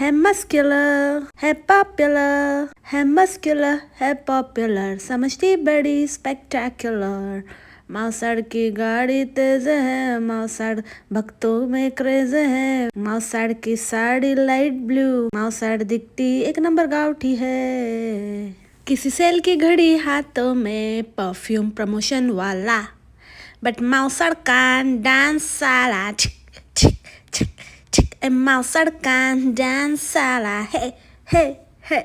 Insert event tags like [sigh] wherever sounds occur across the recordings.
है मस्कुलर है पॉपुलर है मस्कुलर है पॉपुलर समझती बड़ी स्पेक्टेकुलर माउसाड़ की गाड़ी तेज है माउसाड़ भक्तों में क्रेज है. माउसाड़ की साड़ी लाइट ब्लू माउसाड़ दिखती एक नंबर गाउठी है. किसी सेल की घड़ी हाथों में परफ्यूम प्रमोशन वाला. बट माउसाड़ कान डांस छिक ए माउसाड़ कान डांस साला हे हे हे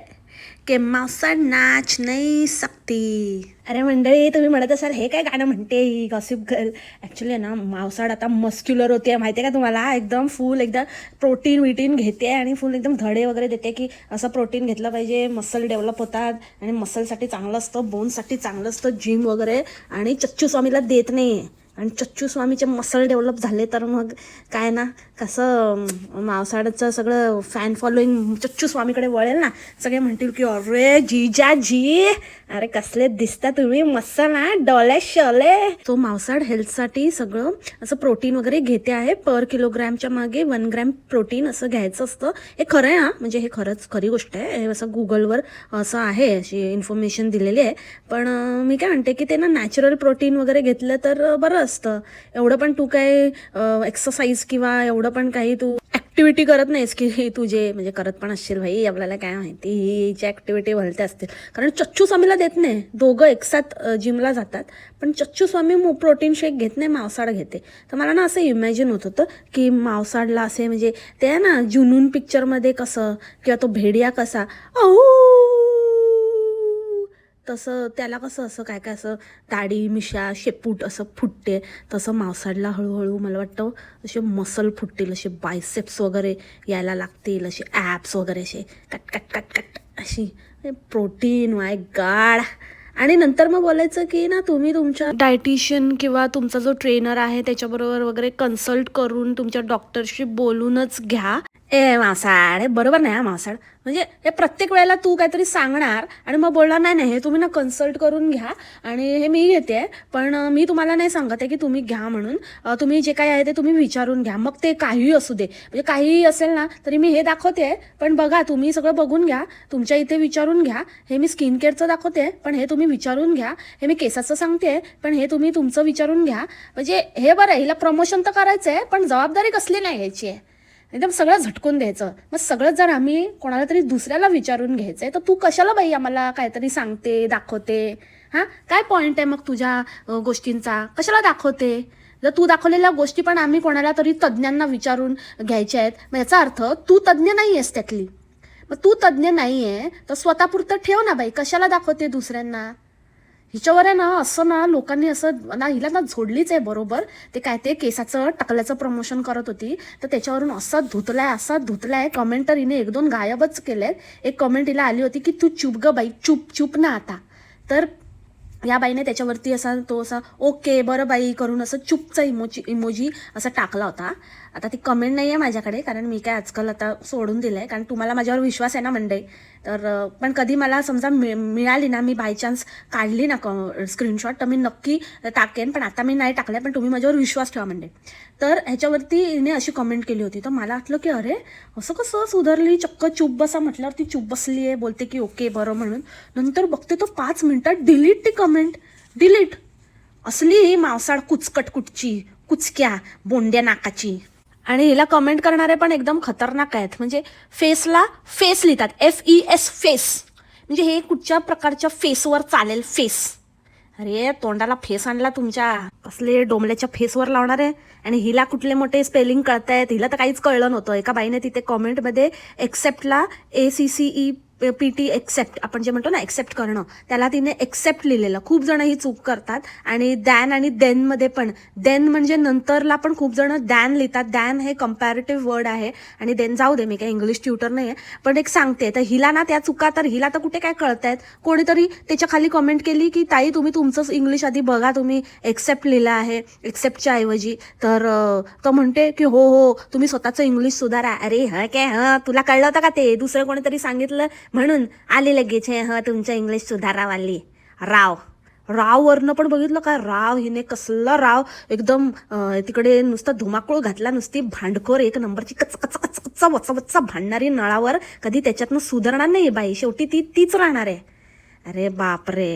के मावसाळ नाच नाही सकती अरे मंडळी तुम्ही म्हणत असाल हे काय गाणं म्हणते ही गॉसिप गर्ल ॲक्च्युली ना मावसाड आता मस्क्युलर होते माहिती आहे का तुम्हाला एकदम फुल एकदम प्रोटीन विटीन घेते आणि फुल एकदम धडे वगैरे देते की असं प्रोटीन घेतलं पाहिजे मसल डेव्हलप होतात आणि मसलसाठी चांगलं असतं बोनसाठी चांगलं असतं जिम वगैरे. आणि चच्चू स्वामीला देत नाही. आणि चच्चू स्वामीचे मसल डेव्हलप झाले तर मग काय ना कसं अं, सगळं फॅन फॉलोईंग चच्चू स्वामीकडे वळेल ना सगळे म्हणतील की अरे जीजा जी अरे कसले दिसता तुम्ही मस्त ना डोले शले. तो मावसाड हेल्थसाठी सगळं असं प्रोटीन वगैरे घेते आहे पर किलोग्रॅमच्या मागे वन ग्रॅम प्रोटीन असं घ्यायचं असतं. हे खरं आहे हा म्हणजे हे खरंच खरी गोष्ट आहे. हे असं गुगलवर असं आहे अशी इन्फॉर्मेशन दिलेली आहे. पण मी काय म्हणते की ते ना नॅचरल प्रोटीन वगैरे घेतलं तर बरं असतं. एवढं पण तू काय एक्सरसाइज किंवा एवढं पण काही तू ॲक्टिव्हिटी करत नाहीस की तुझे म्हणजे करत पण असशील भाई आपल्याला काय माहिती हिची ॲक्टिव्हिटी भलते असतील. कारण चच्चू स्वामीला देत नाही. दोघं एकसाथ जिमला जातात. पण चच्चू स्वामी प्रोटीन शेक घेत नाही मावसाड घेते. तर मला ना असं इमॅजिन होत होतं की मावसाडला असे म्हणजे ते आहे ना जुनून पिक्चरमध्ये कसं किंवा तो भेडिया कसा औ तसं त्याला कसं असं काय काय असं दाढी मिशा शेपूट असं फुटते. तसं मावसाडला हळूहळू मला वाटतं असे मसल फुटतील असे बायसेप्स वगैरे यायला लागतील असे ॲप्स वगैरे असे कट कट कट कट अशी. प्रोटीन वाय गाड आणि नंतर मग बोलायचं की ना तुम्ही तुमच्या डायटिशियन किंवा तुमचा जो ट्रेनर आहे त्याच्याबरोबर वगैरे कन्सल्ट करून तुमच्या डॉक्टरशी बोलूनच घ्या. ए मासाळ हे बरोबर नाही हा मासाळ म्हणजे हे प्रत्येक वेळेला तू काहीतरी सांगणार आणि मग बोलणार नाही नाही हे तुम्ही ना कन्सल्ट करून घ्या आणि हे मी घेते पण मी तुम्हाला नाही सांगत आहे की तुम्ही घ्या म्हणून. तुम्ही जे काही आहे ते तुम्ही विचारून घ्या. मग ते काहीही असू दे. म्हणजे काहीही असेल ना तरी मी हे दाखवते पण बघा तुम्ही सगळं बघून घ्या. तुमच्या इथे विचारून घ्या. हे मी स्किन केअरचं दाखवते पण हे तुम्ही विचारून घ्या. हे मी केसाचं सांगते पण हे तुम्ही तुमचं विचारून घ्या. म्हणजे हे बरं हिला प्रमोशन तर करायचं आहे पण जबाबदारी कसली नाही घ्यायची आहे एकदम सगळं झटकून द्यायचं. मग सगळं जर आम्ही कोणाला तरी दुसऱ्याला विचारून घ्यायचंय तर तू कशाला बाई आम्हाला काहीतरी सांगते दाखवते? हां? काय पॉईंट आहे मग तुझ्या गोष्टींचा? कशाला दाखवते? जर तू दाखवलेल्या गोष्टी पण आम्ही कोणाला तरी तज्ज्ञांना विचारून घ्यायच्या आहेत मग याचा अर्थ तू तज्ज्ञ नाही आहेस त्यातली. मग तू तज्ज्ञ नाही आहे तर स्वतःपुरतं ठेव ना बाई कशाला दाखवते दुसऱ्यांना? हिच्यावर आहे ना असं ना लोकांनी असं ना हिला ना झोडलीच आहे बरोबर. ते काय ते केसाचं टकल्याचं प्रमोशन करत होती. तर त्याच्यावरून असा धुतलाय असा धुतलाय. कमेंट तर हिने एक दोन गायबच केलेत. एक कमेंट हिला आली होती की तू चुप ग बाई चुप चुप ना आता. तर या बाईने त्याच्यावरती असा तो असा ओके बरं बाई करून असं चुपचा इमोजी इमोजी असा टाकला होता. आता ती कमेंट नाही आहे माझ्याकडे कारण मी काय आजकाल आता सोडून दिलं आहे कारण तुम्हाला माझ्यावर विश्वास आहे ना मंडई तर पण कधी मला समजा मि मिळाली ना मी बाय चान्स काढली ना स्क्रीनशॉट तर मी नक्की टाकेन. पण आता मी नाही टाकलं पण तुम्ही माझ्यावर विश्वास ठेवा म्हणजे तर ह्याच्यावरती हिने अशी कमेंट केली होती. तर मला वाटलं की अरे असं कसं सुधारली? चक्क चूप बसा म्हटल्यावर ती चूप बसली आहे बोलते की ओके बरं म्हणून. नंतर बघते तो पाच मिनिटात डिलीट ती कमेंट डिलीट असली मावसाळ कुचकट कुटची कुचक्या बोंड्या नाकाची. आणि हिला कमेंट करणारे पण एकदम खतरनाक आहेत. म्हणजे फेसला फेस लिहितात. एफ ई एस फेस म्हणजे हे कुठच्या प्रकारच्या फेसवर चालेल फेस अरे तोंडाला फेस आणला तुमच्या. कसले डोमल्याच्या फेसवर लावणार आहे? आणि हिला कुठले मोठे स्पेलिंग कळतायत? हिला तर काहीच कळलं नव्हतं. एका बाईने तिथे कॉमेंटमध्ये एक्सेप्टला A C C E P T except आपण जे म्हणतो ना एक्सेप्ट करणं त्याला तिने एक्सेप्ट लिहिलेलं. खूप जण ही चूक करतात आणि दॅन आणि देनमध्ये पण. देन म्हणजे नंतरला पण खूप जण दॅन लिहितात. दॅन हे कम्पॅरेटिव्ह वर्ड आहे आणि देन जाऊ दे मी काय इंग्लिश ट्युटर नाही आहे पण एक सांगते तर हिला ना त्या चुका तर हिला तर कुठे काय कळतायत? कोणीतरी त्याच्याखाली कमेंट केली की ताई तुम्ही तुमचंच इंग्लिश आधी बघा तुम्ही एक्सेप्ट लिहिलं आहे एक्सेप्टच्या ऐवजी. तर तो म्हणते की हो हो तुम्ही स्वतःचं इंग्लिश सुधारा. अरे हा काय ह तुला कळलं होतं का ते? दुसरं कोणीतरी सांगितलं म्हणून आली लगेच हे हं तुमचं इंग्लिश सुधारावाली राव. राववरनं पण बघितलं का? राव हिने कसला राव. एकदम तिकडे नुसता धुमाकूळ घातला नुसती भांडखोर एक नंबरची कच कच कच कच्चा वचा वच्चा भांडणारी नळावर कधी त्याच्यातनं सुधारणार नाही बाई. शेवटी ती तीच राहणार आहे. अरे बापरे.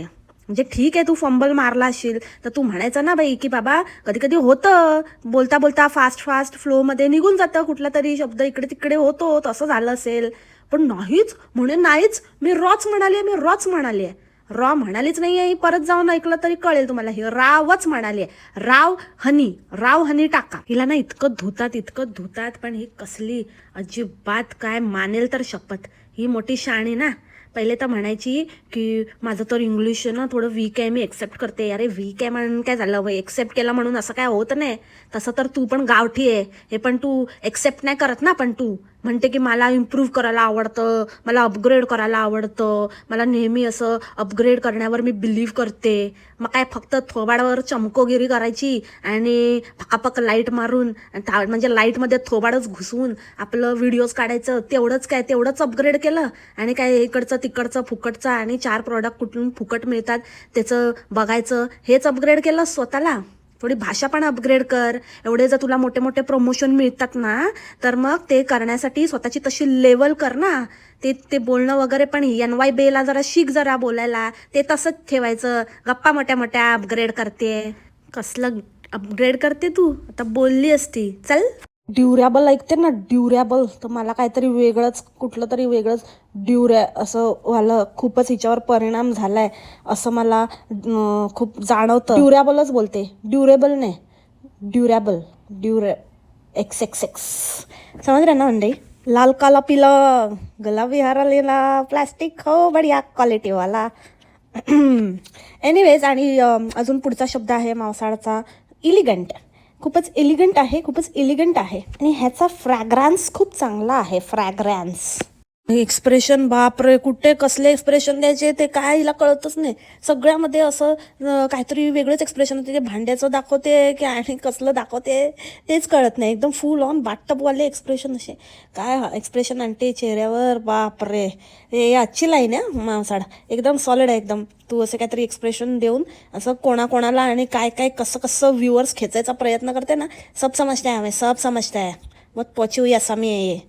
म्हणजे ठीक आहे तू फंबल मारला असशील तर तू म्हणायचं ना बाई की बाबा कधी कधी होतं. बोलता बोलता फास्ट फास्ट फ्लोमध्ये निघून जातं. कुठला तरी शब्द इकडे तिकडे होतो. तसं झालं असेल. पण नाहीच म्हणे नाहीच. मी रॉच म्हणाली मी रॉच म्हणाली रॉ म्हणालीच नाही आहे परत जाऊन ऐकलं तरी कळेल तुम्हाला. हे रावच म्हणाली राव हनी राव हनी टाका. हिला ना इतकं धुतात इतकं धुतात पण ही कसली अजिबात काय मानेल तर शपथ. ही मोठी शाणी ना. पहिले तर म्हणायची की माझं तर इंग्लिश ना थोडं वीक आहे मी एक्सेप्ट करते. अरे वीक आहे म्हणून काय झालं? एक्सेप्ट केलं म्हणून असं काय होत नाही. तसं तर तू पण गावठी आहे. हे पण तू एक्सेप्ट नाही करत ना पण तू. म्हणते की मला इम्प्रूव्ह करायला आवडतं मला अपग्रेड करायला आवडतं मला नेहमी असं अपग्रेड करण्यावर मी बिलीव्ह करते. मग काय फक्त थोबाडावर चमकोगिरी करायची आणि फकाफक लाइट मारून म्हणजे लाईटमध्ये थोबाडच घुसवून आपलं व्हिडिओज काढायचं तेवढंच काय तेवढंच अपग्रेड केलं आणि काय इकडचं तिकडचं फुकटचं आणि चार प्रॉडक्ट कुठून फुकट मिळतात त्याचं बघायचं हेच अपग्रेड केलं स्वतःला. थोडी भाषा पण अपग्रेड कर. एवढे जर तुला मोठे मोठे प्रमोशन मिळतात ना तर मग ते करण्यासाठी स्वतःची तशी लेवल कर ना. ते ते बोलणं वगैरे पण एन वाय बेला जरा शिक जरा बोलायला. ते तसंच ठेवायचं. गप्पा मोठ्या मोठ्या अपग्रेड करते. कसलं अपग्रेड करते तू? आता बोलली असती. चल. ड्युरेबल ऐकते ना ड्युरेबल तर मला काहीतरी वेगळंच कुठलं तरी वेगळंच ड्युरे असं वालं खूपच हिच्यावर परिणाम झालाय असं मला खूप जाणवतं. ड्युरेबलच बोलते. ड्युरेबल नाही ड्युरेबल ड्युरे एक्स एक्स एक्स समज रहे ना मंडई लाल काला पिला गला विहार आलेला प्लास्टिक हो बढिया क्वालिटीवाला एनिवेज [clears throat] आणि अजून पुढचा शब्द आहे मावसाळचा इलिगंट खूपच एलिगंट आहे खूपच एलिगंट आहे. आणि ह्याचा फ्रॅग्रॅन्स खूप चांगला आहे फ्रॅग्रॅन्स एक्सप्रेशन बापरे कुठे कसले एक्सप्रेशन द्यायचे ते काय हिला कळतच नाही. सगळ्यामध्ये असं काहीतरी वेगळंच एक्सप्रेशन होते. ते भांड्याचं दाखवते की आणि कसलं दाखवते तेच कळत नाही. एकदम फुल ऑन बाटपवाले एक्सप्रेशन असे. काय एक्सप्रेशन आणते चेहऱ्यावर बापरे. हे आजची लाईन आहे मावसाड एकदम सॉलिड आहे एकदम. तू असं काहीतरी एक्सप्रेशन देऊन असं कोणाकोणाला आणि काय काय कसं कसं व्ह्युअर्स खेचायचा प्रयत्न करते ना सब समजते आहे सब समजते आहे मग पोचवू असा मी आहे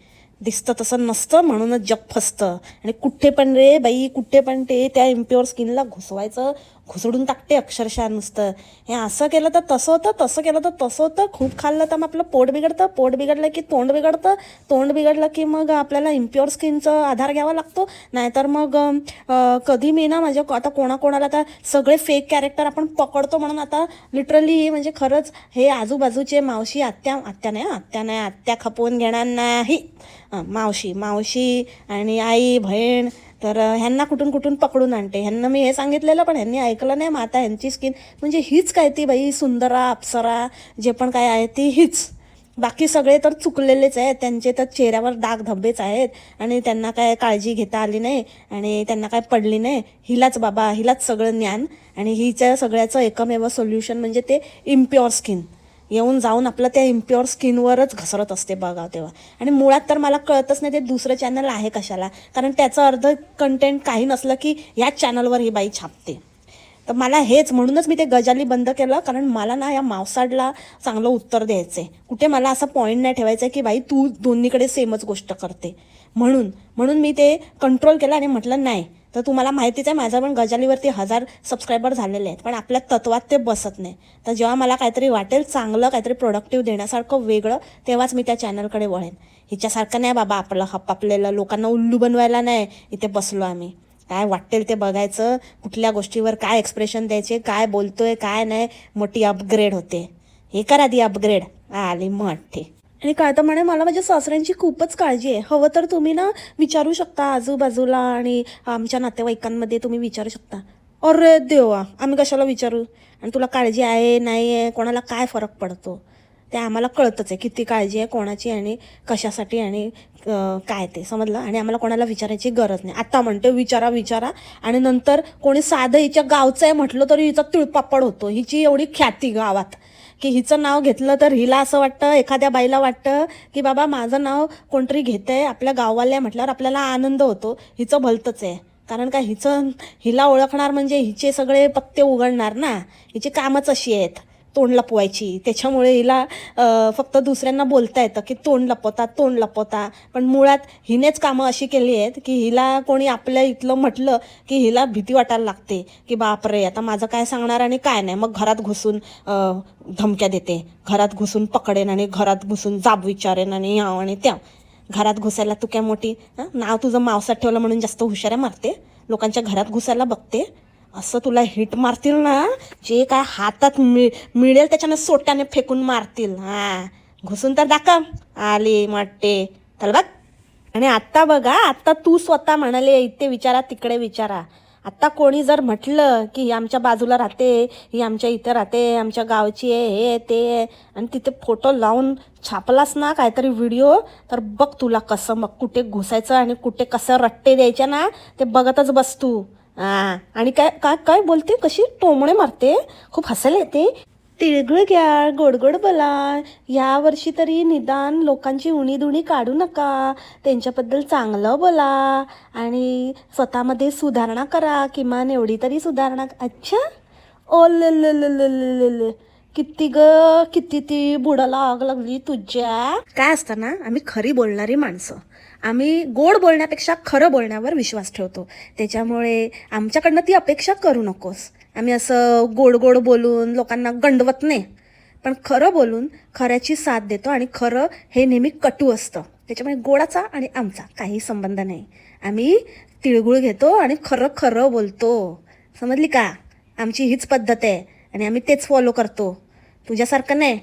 दिसतं तसं नसतं म्हणूनच जग फसतं. आणि कुठे पण रे बाई कुठे पण ते त्या इम्प्युअर स्किनला घुसवायचं घुसडून टाकते अक्षरशः नुसतं. हे असं केलं तर तसं होतं तसं केलं तर तसं होतं. खूप खाल्लं तर मग आपलं पोट बिघडतं पोट बिघडलं की तोंड बिघडतं. तोंड बिघडलं की मग आपल्याला इम्प्युअर स्किनचा आधार घ्यावा लागतो. नाहीतर मग कधी मी ना माझ्या आता कोणाकोणाला आता सगळे फेक कॅरेक्टर आपण पकडतो म्हणून आता लिटरली म्हणजे खरंच हे आजूबाजूचे मावशी आत्या आत्या नाही आत्या नाही आत्या खपवून घेणार नाही. मावशी मावशी आणि आई बहीण तर ह्यांना कुठून कुठून पकडून आणते. ह्यांना मी हे सांगितलेलं पण ह्यांनी ऐकलं नाही. मग आता ह्यांची स्किन म्हणजे हीच काय ती बाई सुंदरा अप्सरा जे पण काय आहे ती हीच. बाकी सगळे तर चुकलेलेच आहेत. त्यांचे तर चेहऱ्यावर दाग धब्बेच आहेत. आणि त्यांना काय काळजी घेता आली नाही. आणि त्यांना काय पडली नाही. हिलाच बाबा हिलाच सगळं ज्ञान. आणि हिच्या सगळ्याचं एकमेव सोल्युशन म्हणजे ते इम्प्युअर स्किन येऊन जाऊन आपलं त्या इम्प्युअर स्किनवरच घसरत असते बघा तेव्हा. आणि मुळात तर मला कळतच नाही ते दुसरं चॅनल आहे कशाला. कारण त्याचं अर्ध कंटेंट काही नसलं की ह्याच चॅनलवर ही बाई छापते. तर मला हेच म्हणूनच मी ते गजाली बंद केलं. कारण मला ना या मावसाडला चांगलं उत्तर द्यायचं आहे कुठे मला असा पॉईंट नाही ठेवायचा आहे की बाई तू दोन्हीकडे सेमच गोष्ट करते. म्हणून म्हणून मी ते कंट्रोल केलं आणि म्हटलं नाही तर तुम्हाला माहितीच आहे माझं पण गजालीवरती हजार सबस्क्रायबर झालेले आहेत पण आपल्या तत्वात ते बसत नाही. तर जेव्हा मला काहीतरी वाटेल चांगलं काहीतरी प्रोडक्टिव्ह देण्यासारखं वेगळं तेव्हाच मी त्या चॅनलकडे वळेन. हिच्यासारखं नाही बाबा आपलं हप्पापलेलं लोकांना उल्लू बनवायला नाही इथे बसलो आम्ही. काय वाटेल ते बघायचं कुठल्या गोष्टीवर काय एक्सप्रेशन द्यायचे काय बोलतोय काय नाही मोठी अपग्रेड होते. हे करा दी अपग्रेड आली मोठी आणि काय तर म्हणे मला माझ्या सासऱ्यांची खूपच काळजी आहे. हवं तर तुम्ही ना विचारू शकता आजूबाजूला आणि आमच्या नातेवाईकांमध्ये तुम्ही विचारू शकता. अरे देवा आम्ही कशाला विचारू? आणि तुला काळजी आहे नाही आहे कोणाला काय फरक पडतो? ते आम्हाला कळतच आहे किती काळजी आहे कोणाची आणि कशासाठी आणि काय ते समजलं? आणि आम्हाला कोणाला विचारायची गरज नाही. आता म्हणते विचारा विचारा. आणि नंतर कोणी साधं हिच्या गावचं आहे म्हटलं तरी हिचा तिळपापड होतो. हिची एवढी ख्याती गावात. की हिचं नाव घेतलं तर हिला असं वाटतं एखाद्या बाईला वाटतं की बाबा माझं नाव कोणतरी घेतंय आपल्या गाववाल्या म्हटल्यावर आपल्याला आनंद होतो. हिचं भलतंच आहे. कारण का हिचं हिला ओळखणार म्हणजे हिचे सगळे पत्ते उघडणार ना. हिची कामच अशी आहेत. तोंड लपवायची. त्याच्यामुळे हिला फक्त दुसऱ्यांना बोलता येतं की तोंड लपवता तोंड लपवता. पण मुळात हिनेच कामं अशी केली आहेत की हिला कोणी आपल्या इथलं म्हटलं की हिला भीती वाटायला लागते की बापरे आता माझं काय सांगणार आणि काय नाही. मग घरात घुसून धमक्या देते. घरात घुसून पकडेन आणि घरात घुसून जाब विचारेन आणि याव आणि त्या. घरात घुसायला तू काय मोठी नाव तुझं मावसात ठेवलं म्हणून जास्त हुशाऱ्या मारते. लोकांच्या घरात घुसायला बघते. असं तुला हिट मारतील ना जे काय हातात मिळ मिळेल त्याच्यानं सोट्याने फेकून मारतील. हा. घुसून तर दाखव. आली मट्टे. चल बघ. आणि आत्ता बघा आत्ता तू स्वतः म्हणाले इथे विचारा तिकडे विचारा. आत्ता कोणी जर म्हटलं की ही आमच्या बाजूला राहते ही आमच्या इथं राहते आमच्या गावची आहे हे ते आणि तिथे फोटो लावून छापलास ना काहीतरी व्हिडिओ तर बघ तुला कसं मग कुठे घुसायचं आणि कुठे कसं रट्टे द्यायचे ना ते बघतच बस तू. हा. आणि काय काय काय बोलते? कशी टोमणे मारते? खूप हसायला येते. तिळगुळ घ्या गोड गोड बोला या वर्षी तरी निदान लोकांची उणी दुणी काढू नका. त्यांच्याबद्दल चांगलं बोला. आणि स्वतःमध्ये सुधारणा करा. किमान एवढी तरी सुधारणा. अच्छा. ओ ल ल ल ल ल ल ल. किती ग किती ती बुडाला आग लागली तुझ्या. काय असताना आम्ही खरी बोलणारी माणसं. आम्ही गोड बोलण्यापेक्षा खरं बोलण्यावर विश्वास ठेवतो. त्याच्यामुळे आमच्याकडनं ती अपेक्षा करू नकोस. आम्ही असं गोड गोड बोलून लोकांना गंडवत नाही. पण खरं बोलून खऱ्याची साथ देतो आणि खरं हे नेहमी कटू असतं. त्याच्यामुळे गोडाचा आणि आमचा काही संबंध नाही. आम्ही तिळगुळ घेतो आणि खरं खरं बोलतो. समजली का? आमची हीच पद्धत आहे आणि आम्ही तेच फॉलो करतो. तुझ्यासारखं नाही.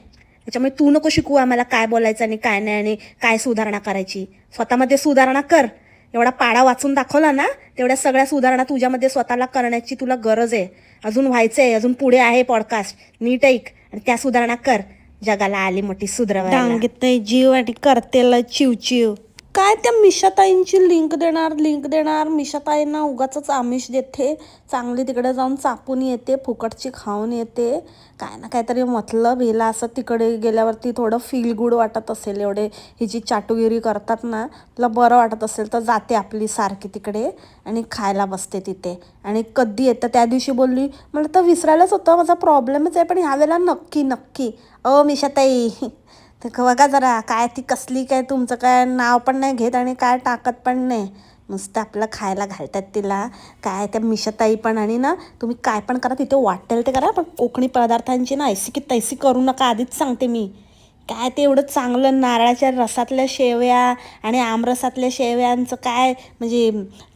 त्याच्यामुळे तू नको शिकू आम्हाला काय बोलायचं आणि काय नाही आणि काय सुधारणा करायची. स्वतःमध्ये सुधारणा कर. एवढा पाडा वाचून दाखवला ना तेवढ्या सगळ्या सुधारणा तुझ्यामध्ये स्वतःला करण्याची तुला गरज आहे. अजून व्हायचं आहे अजून पुढे आहे पॉडकास्ट नीट ऐक आणि त्या सुधारणा कर. जगाला आली मोठी सुधरवायला. जीव आणि करतेल चिव चिव काय त्या मिशाताईंची लिंक देणार लिंक देणार? मिशाताईंना उगाच आमिष देते. चांगली तिकडे जाऊन चापून येते फुकटची खाऊन येते. काय ना काहीतरी मतलब हिला असं तिकडे गेल्यावरती थोडं फील गुड वाटत असेल एवढे. ही जी चाटुगिरी करतात ना तिला बरं वाटत असेल तर जाते आपली सारखी तिकडे आणि खायला बसते तिथे. आणि कधी येतं त्या दिवशी बोलली मला तर विसरायलाच होतं माझा प्रॉब्लेमच आहे पण ह्या वेळेला नक्की नक्की. अ मिशाताई. [laughs] ते बघा जरा काय ती कसली काय तुमचं काय नाव पण नाही घेत आणि काय टाकत पण नाही. नुसतं आपलं खायला घालतात तिला काय त्या मिशाताई पण आणि ना तुम्ही काय पण करा तिथे वाटेल ते करा पण कोकणी पदार्थांची ना ऐसी की तैसी करू नका आधीच सांगते मी. काय ते एवढं चांगलं नारळाच्या रसातल्या शेवया आणि आमरसातल्या शेवयांचं काय म्हणजे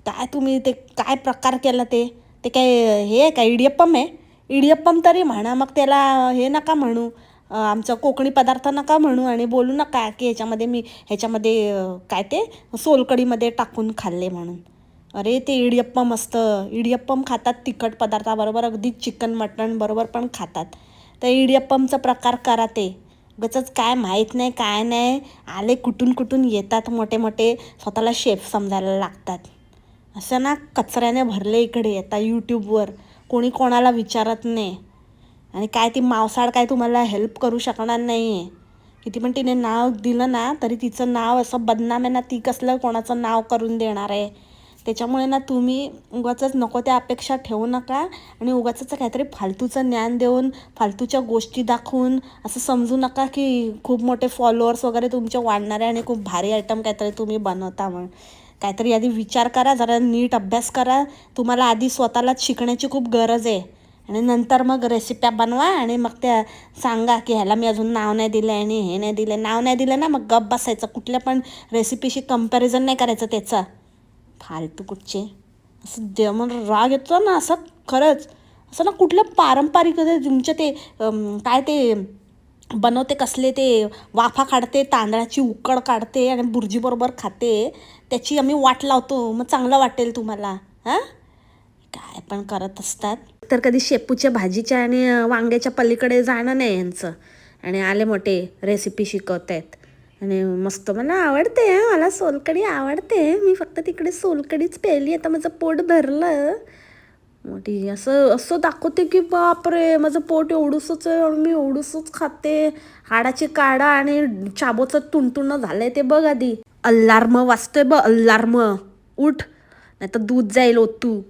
काय तुम्ही ते काय प्रकार केला ते? ते काय हे आहे इडियप्पम आहे. इडियप्पम तरी म्हणा मग त्याला हे नका म्हणू. आमच्या आमचं कोकणी पदार्थ नका म्हणू आणि बोलू नका की ह्याच्यामध्ये मी ह्याच्यामध्ये काय ते सोलकडीमध्ये टाकून खाल्ले म्हणून. अरे ते इडियप्पम असतं. इडियप्पम खातात तिखट पदार्थाबरोबर अगदी चिकन मटण बरोबर पण खातात. तर इडियप्पमचा प्रकार करा ते. गचंच काय माहीत नाही काय नाही. आले कुठून कुठून येतात मोठे मोठे स्वतःला शेफ समजायला लागतात. असं ना कचऱ्याने भरले इकडे आता यूट्यूबवर कोणी कोणाला विचारत नाही. आणि काय ती मावसाळ काय तुम्हाला हेल्प करू शकणार नाही आहे किती पण तिने नाव दिलं ना तरी तिचं नाव असं बदनाम आहे ना ती कसलं कोणाचं नाव करून देणार आहे. त्याच्यामुळे ना तुम्ही उगाचंच नको त्या अपेक्षा ठेवू नका आणि उगाचंच काहीतरी फालतूचं ज्ञान देऊन फालतूच्या गोष्टी दाखवून असं समजू नका की खूप मोठे फॉलोअर्स वगैरे तुमचे वाढणारे आणि खूप भारी आयटम काहीतरी तुम्ही बनवता म्हणून. काहीतरी आधी विचार करा जरा नीट अभ्यास करा. तुम्हाला आधी स्वतःलाच शिकण्याची खूप गरज आहे. आणि नंतर मग रेसिप्या बनवा आणि मग त्या सांगा की ह्याला मी अजून नाव नाही दिलं आणि हे नाही दिलं नाव नाही दिलं ना मग गप बसायचं. कुठल्या पण रेसिपीशी कंपॅरिझन नाही करायचं त्याचं. फालतू कुठचे. असं दे म्हणून राग येतो ना असं खरंच. असं ना कुठलं पारंपरिक ते तुमचे ते काय ते बनवते कसले ते वाफा काढते तांदळाची उकड काढते आणि बुर्जीबरोबर खाते त्याची आम्ही वाट लावतो. मग चांगलं वाटेल तुम्हाला. हां? काय पण करत असतात. तर कधी शेपूच्या भाजीच्या आणि वांग्याच्या पलीकडे जाणं नाही यांचं. आणि आले मोठे रेसिपी शिकवत आहेत आणि मस्त मला आवडते मला सोलकडी आवडते. मी फक्त तिकडे सोलकडीच पेली आता माझं पोट भरलं. मोठी असं असं दाखवते की बापरे माझं पोट एवढूसच आहे आणि मी एवढूसच खाते. हाडाची काढा आणि चाबोचं तुणतुणं झालंय ते बघ आधी. अल्लार्म वाजतोय बघ अल्लार्म उठ नाही तर दूध जाईल ओतू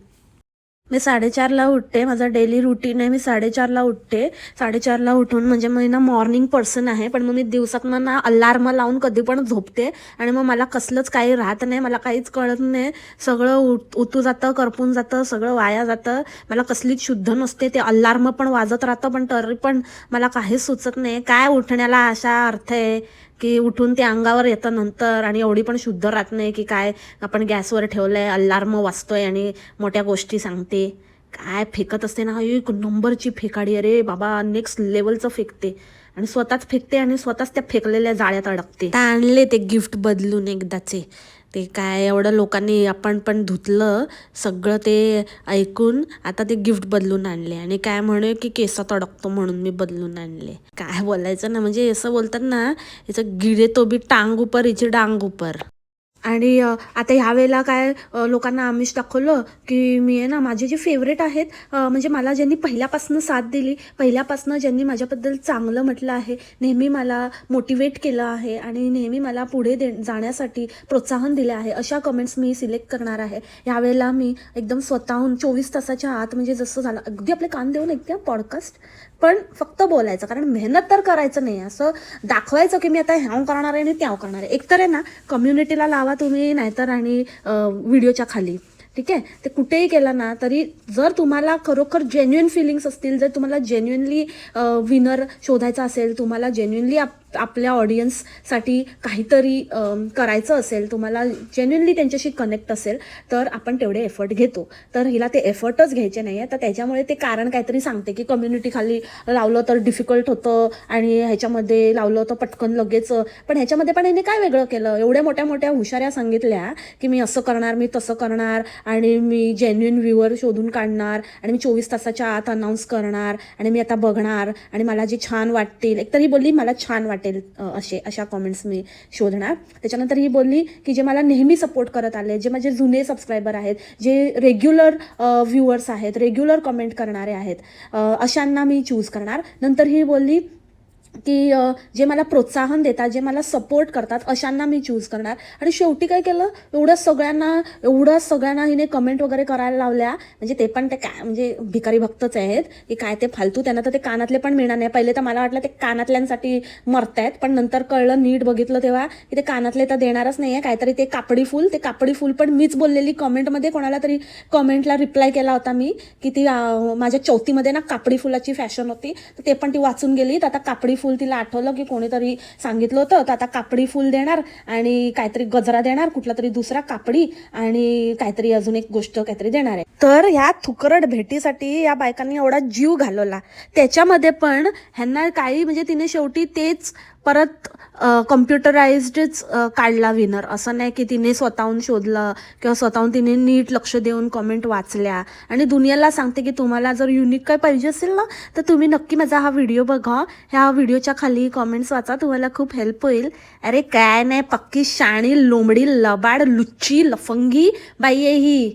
मी साडेचारला उठते माझा डेली रुटीन आहे मी साडेचारला उठते. साडेचारला उठून म्हणजे मी ना मॉर्निंग पर्सन आहे पण मग मी दिवसातनं ना अलार्म लावून कधी पण झोपते. आणि मग मला कसलंच काही राहत नाही मला काहीच कळत नाही. सगळं उत उतू जातं करपून जातं सगळं वाया जातं. मला कसलीच शुद्ध नसते ते अलार्म पण वाजत राहतं पण तरी पण मला काहीच सुचत नाही. काय उठण्याला असा अर्थ आहे? की उठून ते अंगावर येतं नंतर आणि एवढी पण शुद्ध राहत नाही की काय आपण गॅसवर ठेवलंय अलार्म वाजतोय आणि मोठ्या गोष्टी सांगते. काय फेकत असते ना एक नंबरची फेकाडी अरे बाबा नेक्स्ट लेवलचं फेकते. आणि स्वतःच फेकते आणि स्वतःच त्या फेकलेल्या जाळ्यात अडकते. आणले ते गिफ्ट बदलून एकदाचे. ते काय एवढं लोकांनी आपण पण धुतलं सगळं ते ऐकून आता ते गिफ्ट बदलून आणले. आणि काय म्हणे की केसात अडकतो म्हणून मी बदलून आणले. काय बोलायचं ना म्हणजे असं बोलतात ना याचं गिरे तो बी टांग उपर हिची डांग उपर. आणि आता ह्यावेळेला काय लोकांना आमिष दाखवलं की मी आहे ना माझे जे फेवरेट आहेत म्हणजे मला ज्यांनी पहिल्यापासून साथ दिली पहिल्यापासून ज्यांनी माझ्याबद्दल चांगलं म्हटलं आहे नेहमी मला मोटिवेट केलं आहे आणि नेहमी मला पुढे दे जाण्यासाठी प्रोत्साहन दिले आहे अशा कमेंट्स मी सिलेक्ट करणार आहे. यावेळेला मी एकदम स्वतःहून चोवीस तासाच्या आत म्हणजे जसं झालं अगदी आपले कान देऊन एकदम पॉडकास्ट पण फक्त बोलायचं कारण मेहनत तर करायचं नाही. असं दाखवायचं की मी आता ह्याव करणार आहे आणि त्याव करणार आहे. एकतर आहे ना कम्युनिटीला लावा तुम्ही नाहीतर आणि व्हिडिओच्या खाली. ठीक आहे? ते कुठेही केलं ना तरी जर तुम्हाला खरोखर जेन्युइन फिलिंग्स असतील जर तुम्हाला जेन्युनली विनर शोधायचा असेल तुम्हाला जेन्युइनली आप आपल्या ऑडियन्ससाठी काहीतरी करायचं असेल तुम्हाला जेन्युनली त्यांच्याशी कनेक्ट असेल तर आपण तेवढे एफर्ट घेतो. तर हिला ते एफर्टच घ्यायचे नाही आहे तर त्याच्यामुळे ते कारण काहीतरी सांगते की कम्युनिटी खाली लावलं तर डिफिकल्ट होतं आणि ह्याच्यामध्ये लावलं तर पटकन लगेच पण ह्याच्यामध्ये पण हिने काय वेगळं केलं? एवढ्या मोठ्या मोठ्या हुशाऱ्या सांगितल्या की मी असं करणार मी तसं करणार आणि मी जेन्युइन व्ह्युअर शोधून काढणार आणि मी चोवीस तासाच्या आत अनाऊन्स करणार आणि मी आता बघणार आणि मला जे छान वाटतील एकतर ही बोलली मला छान वाटेल असे अशा कमेंट्स मी शोधणार. त्याच्यानंतर ही बोलली की जे मला नेहमी सपोर्ट करत आले जे माझे जुने सबस्क्रायबर आहेत जे रेग्युलर व्ह्युअर्स आहेत रेग्युलर कमेंट करणारे आहेत अशांना मी चूज करणार. नंतर ही बोलली की जे मला प्रोत्साहन देतात जे मला सपोर्ट करतात अशांना मी चूज करणार. आणि शेवटी काय केलं? एवढं सगळ्यांना एवढं सगळ्यांना हिने कमेंट वगैरे करायला लावल्या. म्हणजे ते पण ते काय म्हणजे भिकारी भक्तच आहेत की काय ते फालतू त्यांना तर ते कानातले पण मिळणार नाही. पहिले तर मला वाटलं ते कानातल्यांसाठी मरतायत पण नंतर कळलं नीट बघितलं तेव्हा की ते कानातले तर देणारच नाही आहे काहीतरी ते कापडी फुल ते कापडी फुल पण मीच बोललेली. कमेंटमध्ये कोणाला तरी कमेंटला रिप्लाय केला होता मी की ती माझ्या चौथीमध्ये ना कापडी फुलाची फॅशन होती तर ते पण ती वाचून गेली. तर आता कापडी फुल तिला आठवलं की कोणीतरी सांगितलं होतं तर आता कापडी फुल देणार आणि काहीतरी गजरा देणार कुठला तरी दुसरा कापडी आणि काहीतरी अजून एक गोष्ट काहीतरी देणार आहे. तर ह्या थुकरट भेटीसाठी या बायकांनी एवढा जीव घालवला. त्याच्यामध्ये पण ह्यांना काही म्हणजे तिने शेवटी तेच परत कम्प्युटराइज्डच काढला विनर असं नाही की तिने स्वतःहून शोधलं किंवा स्वतःहून तिने नीट लक्ष देऊन कमेंट वाचल्या. आणि दुनियाला सांगते की तुम्हाला जर युनिक काय पाहिजे असेल ना तर तुम्ही नक्की माझा हा व्हिडिओ बघा. ह्या व्हिडिओच्या खाली कमेंट्स वाचा. तुम्हाला खूप हेल्प होईल. अरे काय नाही पक्की शाणी लोंबडी लबाड लुच्ची लफंगी बाई आहे ही.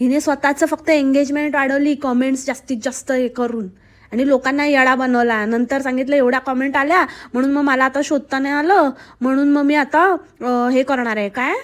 हिने स्वतःचं फक्त एंगेजमेंट वाढवली. कमेंट्स जास्तीत जास्त हे करून. आणि लोकांना येडा बनवला. नंतर सांगितलं एवढ्या कमेंट आल्या म्हणून मग मला आता शोधता नाही आलं. म्हणून मग मी आता हे करणार आहे. काय?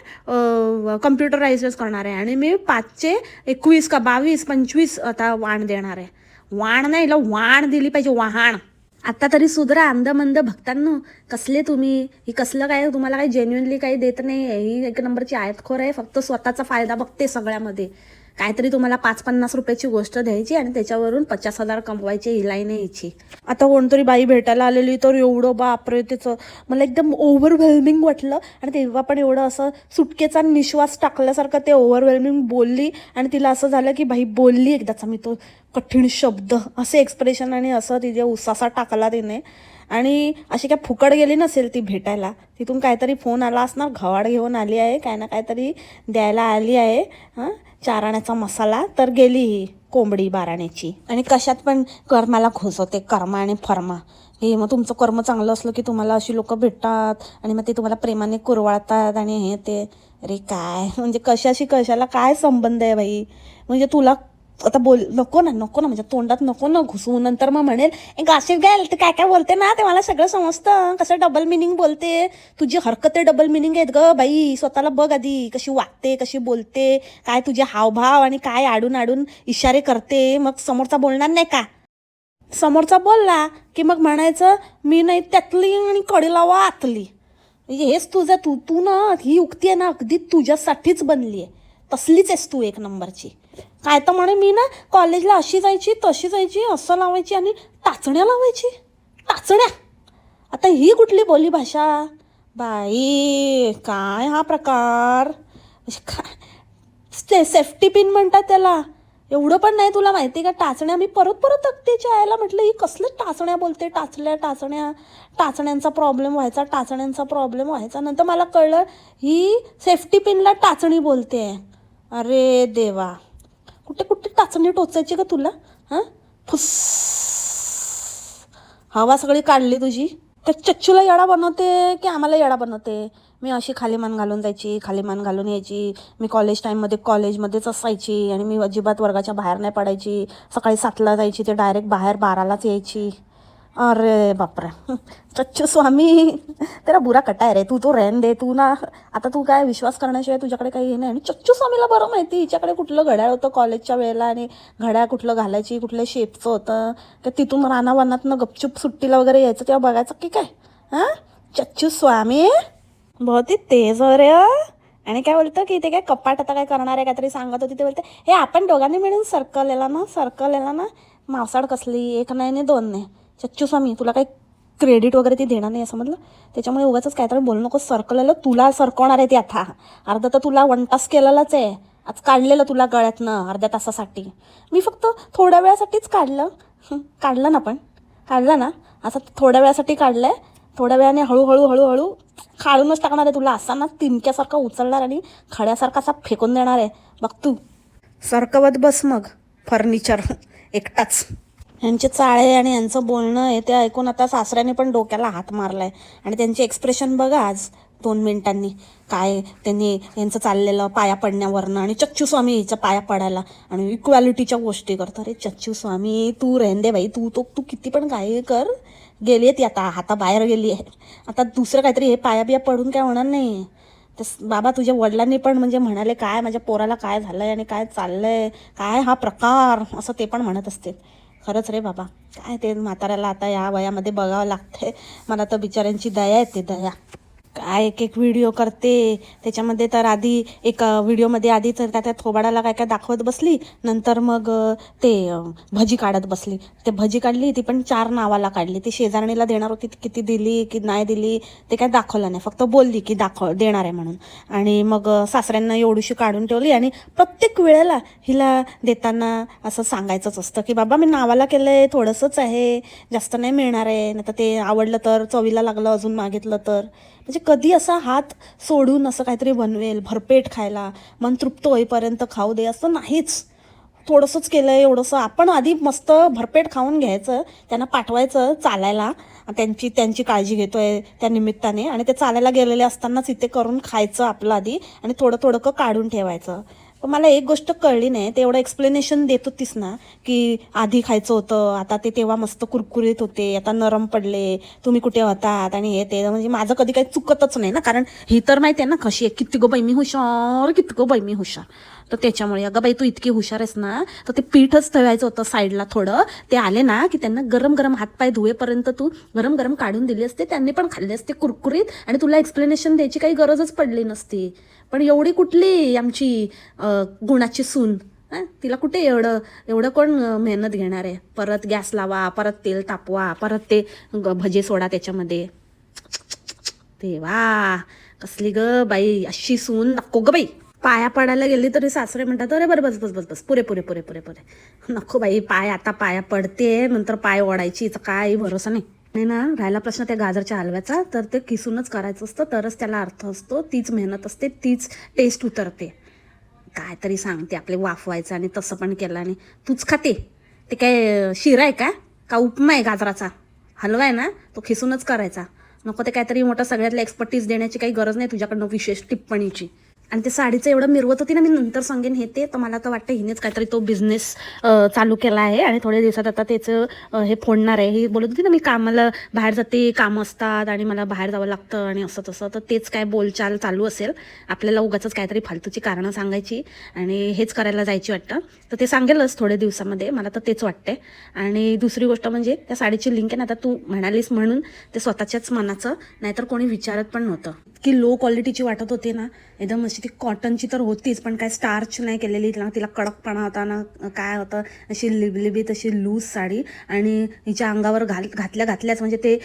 कम्प्युटराइजच करणार आहे. आणि मी पाचशे एकवीस का बावीस पंचवीस आता वाण देणार आहे. वाण नाही वाण दिली पाहिजे. वाहाण. आत्ता तरी सुधरा अंदमंद भक्तांनो. कसले तुम्ही? ही कसलं काय? तुम्हाला काही जेन्युनली काही देत नाही आहे ही एक नंबरची आयतखोर आहे. फक्त स्वतःचा फायदा बघते सगळ्यामध्ये. काहीतरी तुम्हाला पाच पन्नास रुपयाची गोष्ट द्यायची आणि त्याच्यावरून पचास हजार कमवायचे हिलाई न्यायची यायची. आता कोणतरी बाई भेटायला आलेली तर एवढं बापरे त्याचं मला एकदम ओव्हरवेल्मिंग वाटलं. आणि तेव्हा पण एवढं असं सुटकेचा निश्वास टाकल्यासारखं ते ओव्हरवेल्मिंग बोलली. आणि तिला असं झालं की बाई बोलली एकदाचा. मी तो कठीण शब्द असे एक्सप्रेशन आणि असं तिथे उसासा टाकला तिने. आणि अशी काय फुकट गेली नसेल ती भेटायला. तिथून काहीतरी फोन आला असणार घवाड घेऊन आली आहे काय ना काहीतरी द्यायला आली आहे हां? चाराण्याचा मसाला तर गेली ही कोंबडी बाराण्याची. आणि कशात पण कर्माला घुसवते कर्मा आणि फर्मा. हे मग तुमचं कर्म चांगलं असलं की तुम्हाला अशी लोक भेटतात आणि मग ते तुम्हाला प्रेमाने कुरवाळतात आणि हे ते. अरे काय? म्हणजे कशाशी कशाला काय संबंध आहे बाई? म्हणजे तुला आता बोल नको ना नको ना म्हणजे तोंडात नको ना घुसू. नंतर मग म्हणेल ए गेल ते काय काय बोलते ना ते मला सगळं समजतं. कसं डबल मिनिंग बोलते? तुझी हरकते डबल मिनिंग आहेत ग बाई. स्वतःला बघ आधी कशी वागते कशी बोलते काय तुझे हावभाव आणि काय आडून आडून इशारे करते. मग समोरचा बोलणार नाही का? समोरचा बोलला की मग म्हणायचं मी नाही त्यातली आणि कडेला आतली हेच तुझं तू तू ना ही उक्ती आहे ना अगदी तुझ्यासाठीच बनली आहे. तसलीच आहेस तू एक नंबरची. काय तर म्हणे मी ना कॉलेजला अशी जायची तशी जायची असं लावायची आणि टाचण्या लावायची. टाचण्या. आता ही कुठली बोली भाषा? बाई काय हा प्रकार? काय से सेफ्टी पिन म्हणतात त्याला. एवढं पण नाही तुला माहिती का? टाचण्या मी परत परत अगदीच्या आयला म्हटलं ही कसलं टाचण्या बोलते? टाचल्या टाचण्या. टाचण्यांचा प्रॉब्लेम व्हायचा टाचण्यांचा प्रॉब्लेम व्हायचा. नंतर मला कळलं ही सेफ्टी पिनला टाचणी बोलते. अरे देवा. कुठे कुठे टाचणी टोचायची का तुला? हां? फुस. हवा सगळी काढली तुझी. तर चच्चूला येडा बनवते की आम्हाला येडा बनवते? मी अशी खाली मान घालून जायची खाली मान घालून यायची. मी कॉलेज टाईममध्ये कॉलेजमध्येच असायची आणि मी अजिबात वर्गाच्या बाहेर नाही पडायची. सकाळी सातला जायची ते डायरेक्ट बाहेर बारालाच यायची. अरे बापरे. चच्चू स्वामी तेरा बुरा कटाय रे. तू तो रेन दे तू ना आता तू काय विश्वास करण्याशिवाय तुझ्याकडे काही हे नाही. आणि चच्चू स्वामीला बरं माहिती हिच्याकडे कुठलं घड्याळ होतं कॉलेजच्या वेळेला आणि घड्याळ कुठलं घालायची कुठल्या शेपचं होतं. का तिथून रानावनातनं गपचूप सुट्टीला वगैरे यायचं तेव्हा बघायचं की काय? हां? चच्चू स्वामी? बहुती तेज हो रे हो. आणि काय बोलतं की ते काय कपाट आता काय करणार आहे काहीतरी सांगत होती ते बोलते हे आपण दोघांनी मिळून सर्कल येला ना सर्कल येला ना. मावसाड कसली? एक नाही आणि दोन नाही. चच्चू स्वामी तुला काही क्रेडिट वगैरे ती देणार नाही असं म्हटलं? त्याच्यामुळे उगाच तर बोलू नको सर्कल आलं तुला सरकवणार आहे ती आता. अर्धा तर तुला वन तास केलेलाच आहे. आज काढलेलं तुला गळ्यातनं अर्ध्या तासासाठी. मी फक्त थोड्या वेळासाठीच काढलं. काढलं ना पण. काढलं ना? असं थोड्या वेळासाठी काढलं आहे थोड्या वेळाने हळूहळू हळूहळू खाळूनच टाकणार आहे तुला. असा ना तिनक्यासारखा उचलणार आणि खड्यासारखा असा फेकून देणार आहे. बघ तू. सरकवत बस मग. फर्निचर. [laughs] एकटाच. यांचे चाळे आणि यांचं बोलणं आहे ते ऐकून आता सासऱ्याने पण डोक्याला हात मारलाय. आणि त्यांचे एक्सप्रेशन बघा आज दोन मिनिटांनी. काय त्यांनी यांचं चाललेलं पाया पडण्यावरनं आणि चच्चू स्वामी हिच्या पाया पडायला. आणि इक्वॅलिटीच्या गोष्टी करतो अरे चच्चू स्वामी तू रेंदे बाई तू तो तू किती पण काय कर. गेली आहे ती आता हाताबाहेर गेली आहे आता दुसरं काहीतरी हे पाया बिया पडून काय होणार नाही. ते बाबा तुझ्या वडिलांनी पण म्हणजे म्हणाले काय माझ्या पोराला काय झालंय आणि काय चाललंय? काय हा प्रकार? असं ते पण म्हणत असते खरंच रे बाबा. काय ते म्हाताऱ्याला आता या वयामध्ये बघावं लागतंय. मला तर बिचाऱ्यांची दया येते दया. काय एक एक व्हिडिओ करते. त्याच्यामध्ये तर आधी एक व्हिडिओमध्ये आधी तर त्या त्या थोबाडाला काय काय दाखवत बसली. नंतर मग ते भजी काढत बसली. ते भजी काढली ती पण चार नावाला काढली. ती शेजारणीला देणार होती किती दिली की नाही दिली ते काय दाखवलं नाही. फक्त बोलली की दाखव देणार आहे म्हणून. आणि मग सासऱ्यांना एवढीशी काढून ठेवली आणि प्रत्येक वेळेला हिला देताना असं सांगायचंच असतं की बाबा मी नावाला केलं आहे थोडंसंच आहे जास्त नाही मिळणार आहे. नाही तर ते आवडलं तर चवीला लागलं अजून मागितलं तर. म्हणजे कधी असा हात सोडून असं काहीतरी बनवेल भरपेट खायला मन तृप्त होईपर्यंत खाऊ दे असं नाहीच. थोडंसंच केलं आहे एवढंसं. आपण आधी मस्त भरपेट खाऊन घ्यायचं त्यांना पाठवायचं चालायला. त्यांची त्यांची काळजी घेतोय त्या निमित्ताने आणि ते चालायला गेलेले असतानाच इथे करून खायचं आपलं आधी आणि थोडं थोडं काढून ठेवायचं. पण मला एक गोष्ट कळली नाही ते एवढं एक्सप्लेनेशन देत होतीस ना की आधी खायचं होतं आता ते तेव्हा मस्त कुरकुरीत होते आता नरम पडले तुम्ही कुठे होतात आणि हे ते. म्हणजे माझं कधी काही चुकतच नाही ना कारण ही तर माहिती आहे ना कशी आहे किती गो बाई मी हुशार किती गो बाई मी हुशार. तर त्याच्यामुळे अगं बाई तू इतकी हुशार आहेस ना तर ते पीठच ठेवायचं होतं साईडला थोडं. ते आले ना की त्यांना गरम गरम हातपाय धुवेपर्यंत तू गरम गरम काढून दिली असते. त्यांनी पण खाल्ले असते कुरकुरीत आणि तुला एक्सप्लेनेशन द्यायची काही गरजच पडली नसती. पण एवढी कुठली आमची गुणाची सून? तिला कुठे एवढं एवढं कोण मेहनत घेणार आहे? परत गॅस लावा परत तेल तापवा परत ते ग- भजे सोडा त्याच्यामध्ये. तेव्हा कसली ग बाई अशी सून नको ग बाई. पाया पडायला गेली तरी सासरे म्हणतात अरे बरं बस बस बस बस पुरे पुरे पुरे पुरे पुरे. नको बाई पाय आता पाया पडते नंतर पाय ओढायची हिचा काही भरोसा नाही. आणि ना राहिला प्रश्न त्या गाजरच्या हलव्याचा तर ते किसूनच करायचं असतं तरच त्याला अर्थ असतो तीच मेहनत असते तीच टेस्ट उतरते. काय तरी सांगते आपले वाफवायचं आणि तसं पण केलं आणि तूच खाते ते. काय शिरा आहे का? का उपमा आहे गाजराचा? हलवा आहे ना तो खिसूनच करायचा. नको ते काहीतरी मोठा सगळ्यातलं एक्सपर्टीज देण्याची काही गरज नाही तुझ्याकडनं विशेष टिप्पणीची. आणि ते साडीचं एवढं मिरवत होती ना मी नंतर सांगेन हे ते. तर मला तर वाटतं हिनेच काहीतरी तो बिझनेस चालू केला आहे. आणि थोड्या दिवसात आता त्याचं हे फोडणार आहे. हे बोलत होती ना मी कामाला बाहेर जाते काम असतात आणि मला बाहेर जावं लागतं आणि असं तसं. तर तेच काय बोलचाल चालू असेल. आपल्याला उगाच काहीतरी फालतूची कारणं सांगायची आणि हेच करायला जायची वाटतं. तर ते सांगेलच थोड्या दिवसामध्ये. मला तर तेच वाटते आणि दुसरी गोष्ट म्हणजे त्या साडीची लिंक आहे ना आता तू म्हणालीस म्हणून ते स्वतःच्याच मनाचं. नाहीतर कोणी विचारत पण नव्हतं. की लो क्वालिटीची वाटत होती ना एकदम अशी ती कॉटनची तर होतीच पण काय स्टार्च नाही केलेली ना तिला कडकपणा होता ना काय होतं अशी लिबलिबी तशी लूज साडी आणि हिच्या अंगावर घाल घातल्या घातल्याच म्हणजे ते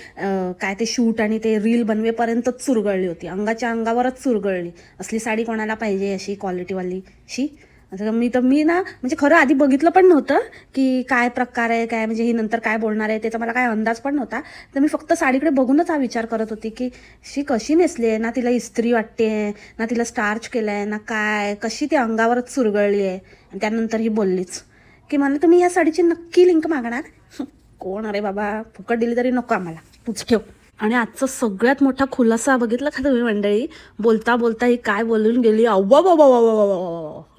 काय ते शूट आणि ते रील बनवेपर्यंतच चुरगळली होती. अंगाच्या अंगावरच चुरगळली. असली साडी कोणाला पाहिजे अशी क्वालिटीवाली शी? मी तर मी ना म्हणजे खरं आधी बघितलं पण नव्हतं की काय प्रकार आहे काय म्हणजे ही नंतर काय बोलणार आहे त्याचा मला काय अंदाज पण नव्हता. तर मी फक्त साडीकडे बघूनच हा विचार करत होती की शी कशी नेसली आहे ना तिला इस्त्री वाटते ना तिला स्टार्च केलं आहे ना काय कशी ती अंगावरच चुरगळली आहे. आणि त्यानंतर ही बोललीच की मला तुम्ही या साडीची नक्की लिंक मागणार? [laughs] कोण? अरे बाबा फुकट दिली तरी नको आम्हाला. तूच ठेव. आणि आजचा सगळ्यात मोठा खुलासा बघितला का तुम्ही मंडळी? बोलता बोलता ही काय बोलून गेली? अव्वा बाबा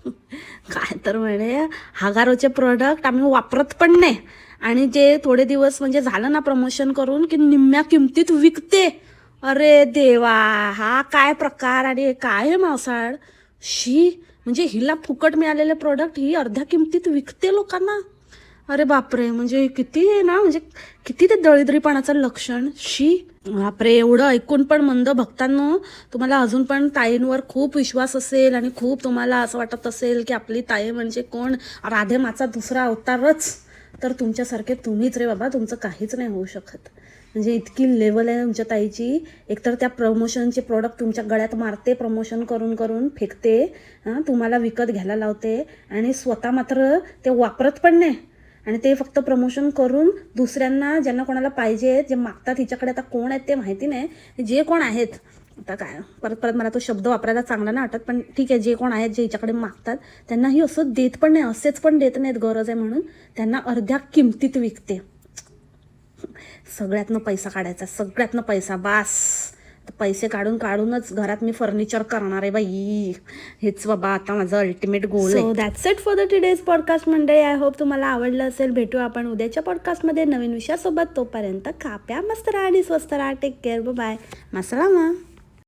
[laughs] काय तर म्हणे हागारोचे प्रोडक्ट आम्ही वापरत पण नाही. आणि जे थोडे दिवस म्हणजे झालं ना प्रमोशन करून की निम्म्या किमतीत विकते. अरे देवा हा काय प्रकार आणि काय आहे मावसाळ शी म्हणजे हिला फुकट मिळालेले प्रोडक्ट ही अर्ध्या किमतीत विकते लोकांना. अरे बापरे म्हणजे किती आहे ना म्हणजे किती ते दळिद्रीपणाचं लक्षण. शी बापरे एवढं ऐकून पण मंद भक्तांनो तुम्हाला अजून पण ताईंवर खूप विश्वास असेल आणि खूप तुम्हाला असं वाटत असेल की आपली ताई म्हणजे कोण? राधे माचा दुसरा अवतारच. तर तुमच्यासारखे तुम्हीच रे बाबा तुमचं काहीच नाही होऊ शकत. म्हणजे इतकी लेवल आहे तुमच्या ताईची. एकतर त्या प्रमोशनचे प्रोडक्ट तुमच्या गळ्यात मारते प्रमोशन करून करून फेकते तुम्हाला विकत घ्यायला लावते आणि स्वतः मात्र ते वापरत पण नाही. आणि ते फक्त प्रमोशन करून दुसऱ्यांना ज्यांना कोणाला पाहिजे जे मागतात हिच्याकडे आता कोण आहेत ते माहिती नाही. जे कोण आहेत आता काय परत परत मला तो शब्द वापरायला चांगला नाही वाटत पण ठीक आहे जे कोण आहेत जे हिच्याकडे मागतात त्यांनाही असं देत पण नाही असेच पण देत नाहीत गरज आहे म्हणून. त्यांना अर्ध्या किमतीत विकते. सगळ्यातनं पैसा काढायचा सगळ्यातनं पैसा बास. तर पैसे काढून काढूनच घरात मी फर्निचर करणार आहे बाई. हेच बाबा आता माझं अल्टिमेट गोल आहे. That's it for the today's podcast मंडळी आय होप तुम्हाला आवडलं असेल. भेटू आपण उद्याच्या पॉडकास्टमध्ये नवीन विषयासोबत. तोपर्यंत खाप्या मस्त राहा आणि स्वस्त राहा. Take care bye मसलामा